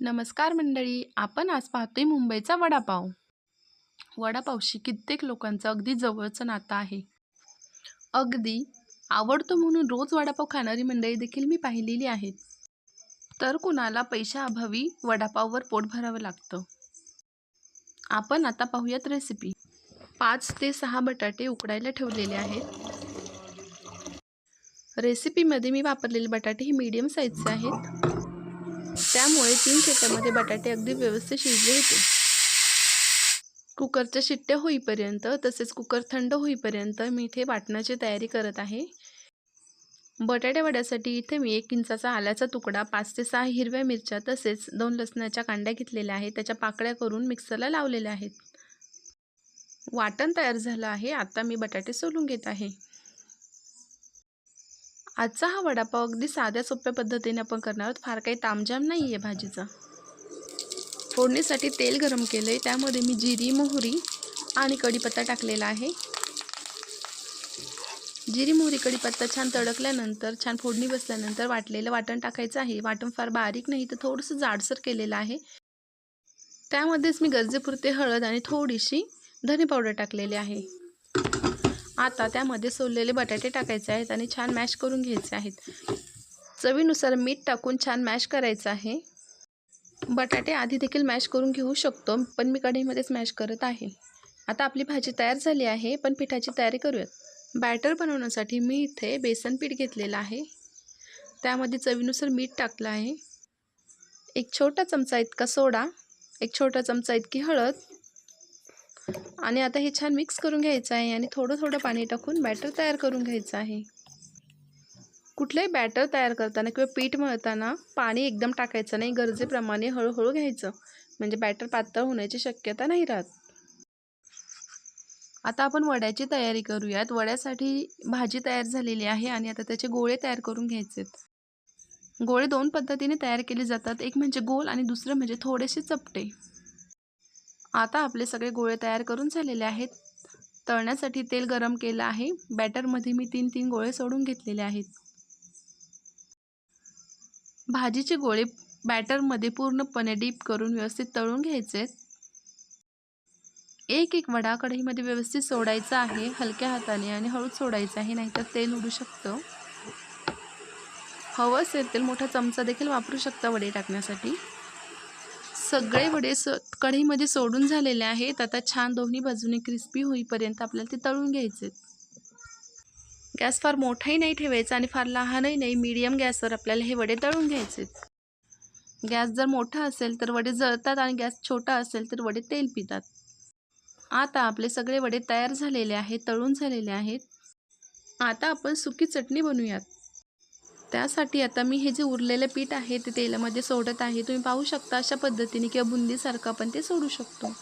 नमस्कार मंडळी आपण आज पाहतोय मुंबईचा वडापाव. वडापावशी कित्येक लोकांचं अगदी जवळचं नातं आहे. अगदी आवडतो म्हणून रोज वडापाव खाणारी मंडळी देखील मी पाहिलेली आहेत. तर कुणाला पैशाअभावी वडापाववर पोट भरावं लागतं? आपण आता पाहूयात रेसिपी पाच ते सहा बटाटे उकडायला ठेवलेले आहेत. रेसिपीमध्ये मी वापरलेले बटाटे हे मीडियम साईजचे आहेत. त्यामुळे तीन शिट्ट्यामध्ये बटाटे अगदी व्यवस्थित शिजले होते. कुकरच्या शिट्ट्या होईपर्यंत तसेच कुकर थंड होईपर्यंत मी इथे वाटण्याची तयारी करत आहे. बटाटे वड्यासाठी इथे मी एक इंचाचा आल्याचा तुकडा पाच ते सहा हिरव्या मिरच्या तसेच दोन लसणाच्या कांड्या घेतलेल्या आहेत. त्याच्या पाकळ्या करून मिक्सरला लावलेल्या आहेत. वाटण तयार झालं आहे. आता मी बटाटे सोलून घेत आहे. आजचा हा वडापाव अगदी साध्या सोप्या पद्धतीने आपण करणार आहोत. फार काही तामजाम नाही आहे भाजीचा. फोडणीसाठी तेल गरम केलं आहे त्यामध्ये मी जिरी मोहरी आणि कढीपत्ता टाकलेला आहे. जिरी मोहरी कढीपत्ता छान तडकल्यानंतर छान फोडणी बसल्यानंतर वाटलेलं वाटण टाकायचं आहे. वाटण फार बारीक नाही तर थोडंसं जाडसर केलेलं आहे. त्यामध्येच मी गरजेपुरते हळद आणि थोडीशी धने पावडर टाकलेली आहे. आता त्यामध्ये सोललेले बटाटे टाकायचे आहेत आणि छान मॅश करून घ्यायचे आहेत. चवीनुसार मीठ टाकून छान मॅश करायचं आहे. बटाटे आधी देखील मॅश करून घेऊ शकतो पण मी कढईमध्येच मॅश करत आहे. आता आपली भाजी तयार झाली आहे पण पिठाची तयारी करूयात. बॅटर बनवण्यासाठी मी इथे बेसन पीठ घेतलेलं आहे. त्यामध्ये चवीनुसार मीठ टाकलं आहे. एक छोटा चमचा इतका सोडा एक छोटा चमचा इतकी हळद आणि आता हे छान मिक्स करून घ्यायचं आहे आणि थोडं थोडं पाणी टाकून बॅटर तयार करून घ्यायचं आहे. कुठलंही बॅटर तयार करताना किंवा पीठ मळताना पाणी एकदम टाकायचं नाही गरजेप्रमाणे हळूहळू घ्यायचं. म्हणजे बॅटर पातळ होण्याची शक्यता नाही राहत. आता आपण वड्याची तयारी करूयात. वड्यासाठी भाजी तयार झालेली आहे आणि आता त्याचे गोळे तयार करून घ्यायचेत गोळे दोन पद्धतीने तयार केले जातात. एक म्हणजे गोल आणि दुसरं म्हणजे थोडेसे चपटे. आता आपले सगळे गोळे तयार करून झालेले आहेत. तळण्यासाठी तेल गरम केलं आहे. बॅटरमध्ये मी तीन तीन गोळे सोडून घेतलेले आहेत. भाजीचे गोळे बॅटरमध्ये पूर्णपणे डीप करून व्यवस्थित तळून घ्यायचे एक एक वडा कढईमध्ये व्यवस्थित सोडायचा आहे. हलक्या हाताने आणि हळूच सोडायचं आहे नाहीतर तेल उडू शकतं. हवं असेल तेल मोठा चमचा देखील वापरू शकता वडे टाकण्यासाठी. सगळे वडे स कढईमध्ये सोडून झालेले आहेत. आता छान दोन्ही बाजूने क्रिस्पी होईपर्यंत आपल्याला ते तळून घ्यायचे गॅस फार मोठाही नाही ठेवायचा आणि फार लहानही नाही. मीडियम गॅसवर आपल्याला हे वडे तळून घ्यायचे गॅस जर मोठा असेल तर वडे जळतात आणि गॅस छोटा असेल तर वडे तेल पितात. आता आपले सगळे वडे तयार झालेले आहेत तळून झालेले आहेत. आता आपण सुकी चटणी बनवूयात. त्यासाठी आता मी हे जे उरलेलं पीठ आहे ते तेलामध्ये सोडत आहे. तुम्ही पाहू शकता अशा पद्धतीने किंवा बुंदीसारखं आपण ते सोडू शकतो.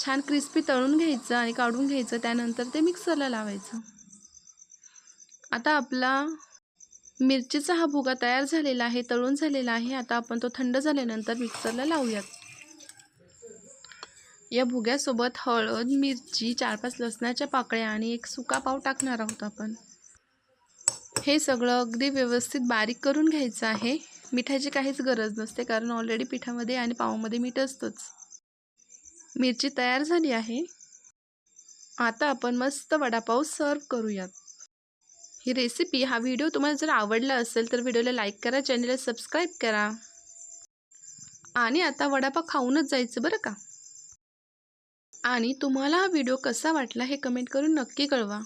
छान क्रिस्पी तळून घ्यायचं आणि काढून घ्यायचं. त्यानंतर ते मिक्सरला लावायचं. आता आपला मिरचीचा हा भुगा तयार झालेला आहे तळून झालेला आहे. आता आपण तो थंड झाल्यानंतर मिक्सरला लावूयात. या भुग्यासोबत हळद मिरची चार पाच लसणाच्या पाकळ्या आणि एक सुका पाव टाकणार आहोत आपण. हे सगळं अगदी व्यवस्थित बारीक करून घ्यायचं आहे. मिठाची काहीच गरज नसते कारण ऑलरेडी पिठामध्ये आणि पावामध्ये मीठ असतंच. मिरची तयार झाली आहे. आता आपण मस्त वडापाव सर्व करूयात. ही रेसिपी हा व्हिडिओ तुम्हाला जर आवडला असेल तर व्हिडिओला लाईक करा चॅनलला सबस्क्राईब करा. आणि आता वडापाव खाऊनच जायचं बरं का? आणि तुम्हाला हा व्हिडिओ कसा वाटला हे कमेंट करून नक्की कळवा.